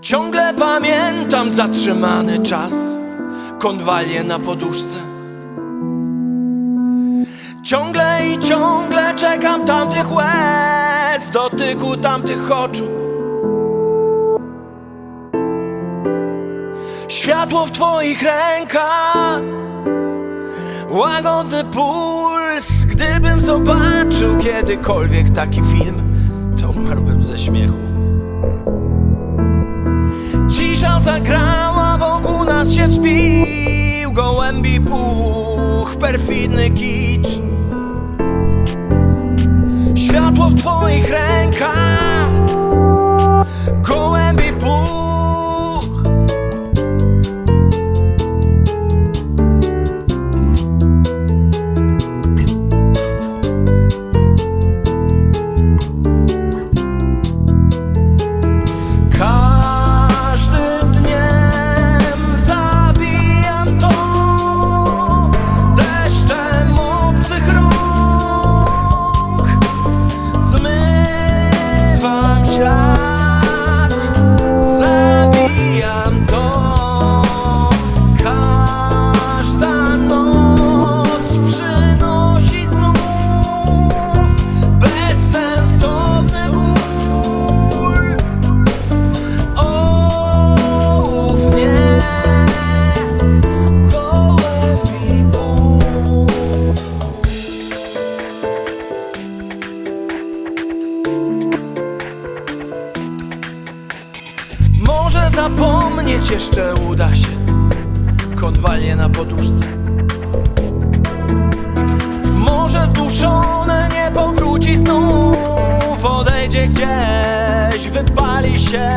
Ciągle pamiętam zatrzymany czas, konwalie na poduszce. Ciągle i ciągle czekam tamtych łez, dotyku tamtych oczu. Światło w twoich rękach, łagodny puls. Gdybym zobaczył kiedykolwiek taki film, to umarłbym ze śmiechu. Cisza zagrała, wokół nas się wzbił Gołębi puch, perfidny kicz Światło w twoich rękach Gołębi zapomnieć jeszcze uda się. Konwalie na poduszce. Może zduszone nie powróci znów Odejdzie gdzieś, wypali się